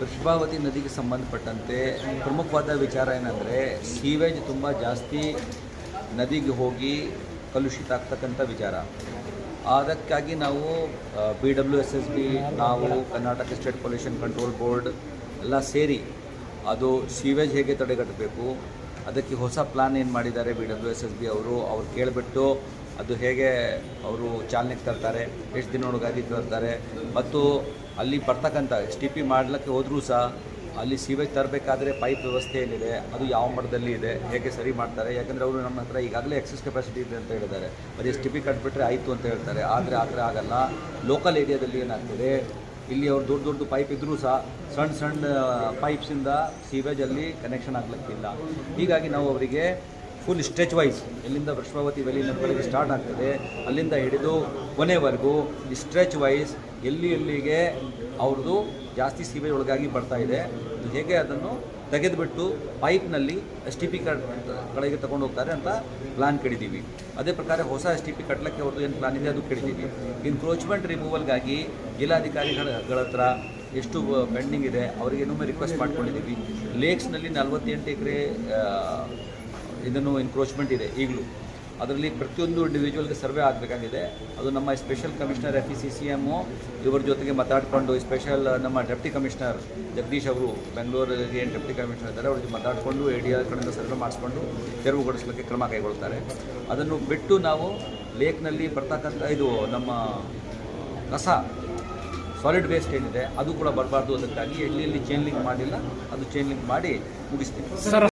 ವೃಷಭಾವತಿ ನದಿಗೆ ಸಂಬಂಧಪಟ್ಟಂತೆ ಪ್ರಮುಖವಾದ ವಿಚಾರ ಏನಂದರೆ, ಸೀವೇಜ್ ತುಂಬ ಜಾಸ್ತಿ ನದಿಗೆ ಹೋಗಿ ಕಲುಷಿತ ಆಗ್ತಕ್ಕಂಥ ವಿಚಾರ. ಅದಕ್ಕಾಗಿ ನಾವು B W S S B ನಾವು Karnataka state pollution control board ಎಲ್ಲ ಸೇರಿ ಅದು ಸೀವೇಜ್ ಹೇಗೆ ತಡೆಗಟ್ಟಬೇಕು ಅದಕ್ಕೆ ಹೊಸ ಪ್ಲಾನ್ ಏನು ಮಾಡಿದ್ದಾರೆ B W S S B ಅವರು, ಅವ್ರು ಕೇಳಿಬಿಟ್ಟು ಅದು ಹೇಗೆ ಅವರು ಚಾಲನೆಗೆ ತರ್ತಾರೆ, ಎಷ್ಟು ದಿನೊಳಗಾಗಿ ತರ್ತಾರೆ. ಮತ್ತು ಅಲ್ಲಿ ಬರ್ತಕ್ಕಂಥ ಎಸ್ ಟಿ ಪಿ ಮಾಡಲಿಕ್ಕೆ ಹೋದರೂ ಸಹ ಅಲ್ಲಿ ಸೀವೇಜ್ ತರಬೇಕಾದ್ರೆ ಪೈಪ್ ವ್ಯವಸ್ಥೆ ಏನಿದೆ, ಅದು ಯಾವ ಮಟ್ಟದಲ್ಲಿ ಇದೆ, ಹೇಗೆ ಸರಿ ಮಾಡ್ತಾರೆ. ಯಾಕಂದರೆ ಅವರು ನಮ್ಮ ಹತ್ರ ಈಗಾಗಲೇ ಎಕ್ಸಸ್ ಕೆಪಾಸಿಟಿ ಇದೆ ಅಂತ ಹೇಳಿದ್ದಾರೆ. ಅದು ಎಸ್ ಟಿ ಪಿ ಕಟ್ಬಿಟ್ರೆ ಆಯಿತು ಅಂತ ಹೇಳ್ತಾರೆ. ಆದರೆ ಆ ಥರ ಆಗಲ್ಲ. ಲೋಕಲ್ ಏರಿಯಾದಲ್ಲಿ ಏನಾಗ್ತದೆ ಇಲ್ಲಿ ಅವ್ರು ದೊಡ್ಡ ದೊಡ್ಡ ಪೈಪ್ ಇದ್ದರೂ ಸಹ ಸಣ್ಣ ಸಣ್ಣ ಪೈಪ್ಸಿಂದ ಸೀವೇಜಲ್ಲಿ ಕನೆಕ್ಷನ್ ಆಗ್ಲಿಕ್ಕಿಲ್ಲ. ಹೀಗಾಗಿ ನಾವು ಅವರಿಗೆ ಫುಲ್ ಸ್ಟ್ರೆಚ್ ವೈಸ್ ಎಲ್ಲಿಂದ ವೃಷಭಾವತಿ ವ್ಯಾಲಿ ನಮ್ಮಗಳಿಗೆ ಸ್ಟಾರ್ಟ್ ಆಗ್ತದೆ, ಅಲ್ಲಿಂದ ಹಿಡಿದು ಕೊನೆವರೆಗೂ ಸ್ಟ್ರೆಚ್ ವೈಸ್ ಎಲ್ಲಿ ಎಲ್ಲಿಗೆ ಅವ್ರದ್ದು ಜಾಸ್ತಿ ಸೀವೇಜ್ ಒಳಗಾಗಿ ಬರ್ತಾ ಇದೆ ಹೇಗೆ ಅದನ್ನು ತೆಗೆದುಬಿಟ್ಟು ಪೈಪ್ನಲ್ಲಿ ಎಸ್ ಟಿ ಪಿ ಕಟ್ ಕಡೆಗೆ ತಗೊಂಡು ಹೋಗ್ತಾರೆ ಅಂತ ಪ್ಲಾನ್ ಕಡಿದೀವಿ ಅದೇ ಪ್ರಕಾರ ಹೊಸ ಎಸ್ ಟಿ ಪಿ ಕಟ್ಟಲಿಕ್ಕೆ ಅವ್ರದ್ದು ಏನು ಪ್ಲಾನ್ ಇದೆ ಅದು ಕಡಿದೀವಿ ಇನ್ಕ್ರೋಚ್ಮೆಂಟ್ ರಿಮೂವಲ್ಗಾಗಿ ಜಿಲ್ಲಾಧಿಕಾರಿಗಳ ಹತ್ರ ಎಷ್ಟು ಪೆಂಡಿಂಗ್ ಇದೆ, ಅವರಿಗೆ ಇನ್ನೊಮ್ಮೆ ರಿಕ್ವೆಸ್ಟ್ ಮಾಡ್ಕೊಂಡಿದ್ದೀವಿ. ಲೇಕ್ಸ್ನಲ್ಲಿ ನಲವತ್ತೆಂಟು ಎಕರೆ ಇದನ್ನು ಎನ್ಕ್ರೋಚ್ಮೆಂಟ್ ಇದೆ ಈಗಲೂ. ಅದರಲ್ಲಿ ಪ್ರತಿಯೊಂದು ಇಂಡಿವಿಜುವಲ್ಗೆ ಸರ್ವೆ ಆಗಬೇಕಾಗಿದೆ. ಅದು ನಮ್ಮ special commissioner F E C C M ಇವರ ಜೊತೆಗೆ ಮಾತಾಡಿಕೊಂಡು ಸ್ಪೆಷಲ್ ನಮ್ಮ ಡೆಪ್ಟಿ ಕಮಿಷನರ್ ಜಗದೀಶ್ ಅವರು ಬೆಂಗಳೂರಿಗೆ ಏನು ಡೆಪ್ಟಿ ಕಮಿಷನರ್ ಇದ್ದಾರೆ ಅವ್ರಿಗೆ ಮಾತಾಡಿಕೊಂಡು ಎ ಡಿ ಆರ್ ಕಡೆಯಿಂದ ಸರ್ವೆ ಮಾಡಿಸ್ಕೊಂಡು ತೆರವುಗೊಳಿಸಲಿಕ್ಕೆ ಕ್ರಮ ಕೈಗೊಳ್ತಾರೆ. ಅದನ್ನು ಬಿಟ್ಟು ನಾವು ಲೇಕ್ನಲ್ಲಿ ಬರ್ತಕ್ಕಂಥ ಇದು ನಮ್ಮ ಕಸ ಸಾಲಿಡ್ ವೇಸ್ಟ್ ಏನಿದೆ, ಅದು ಕೂಡ ಬರಬಾರ್ದು ಅದಕ್ಕಾಗಿ ಎಲ್ಲಿ ಎಲ್ಲಿ ಚೇನ್ ಲಿಂಕ್ ಮಾಡಿಲ್ಲ, ಅದು ಚೈನ್ ಲಿಂಕ್ ಮಾಡಿ ಮುಗಿಸ್ತೀವಿ.